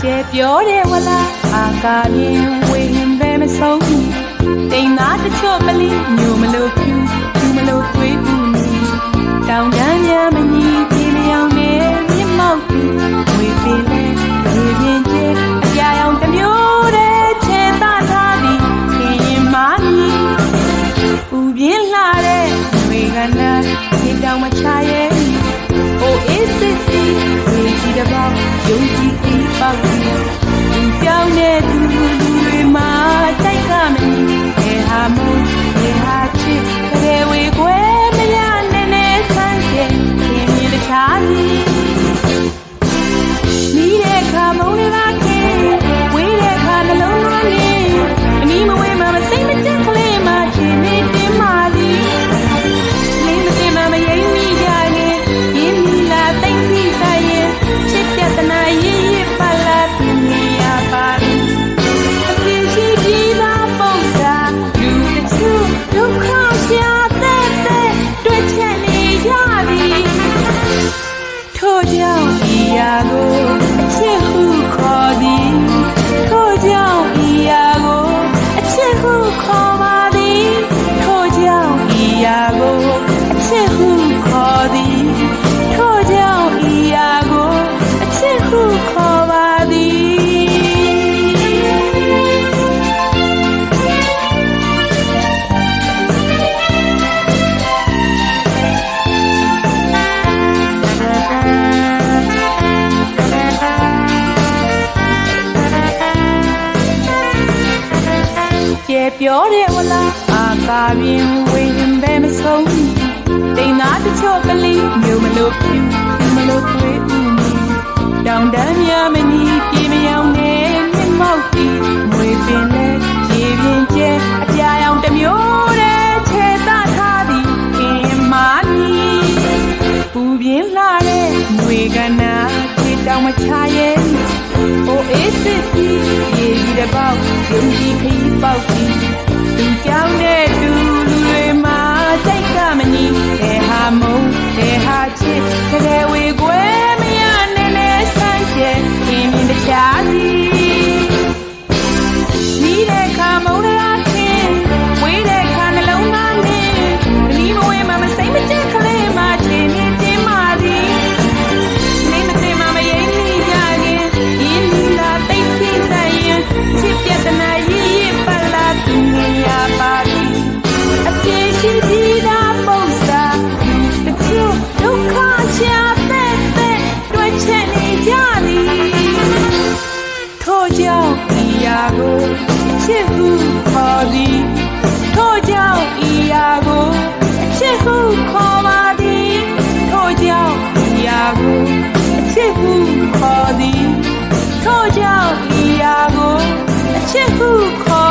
ကျေပြောတယ်ဝလားအာကာမြင်ဝေဟင်ပဲမဆုံးတိမ်သားတချို့မလီညူမ မြေတောင်မချရဲ့ Oh it's it ဒီဒီတော့ယုံကြည်ပြီးပေါ့ ကြောင့်ဤရာကိုချစ်ဟုခေါ်သည်ထို့ကြောင့် ပြောတယ်ဟလားအာကာပြင်ဝေရင်ပဲမဆုံးတိမ်သားတချို့ကလေးမျိုးမလို့ပြူမလို့တွေ့ဦးမီတောင်တန်းများမကြီးပြေမယောင်နဲ့မြင့်မောက်ပြီးမွေပင်နဲ့ရေပြင်ကျဲအပြာရောင်တစ်မျိုးတည်းခြေသထားသည်ခင်မာမီပူပြင်းလှတဲ့မွေကနာခြေတောင်မချရဲ့ Oh, it's the key, yeah, you the bow, you keep out. ผู้ขอ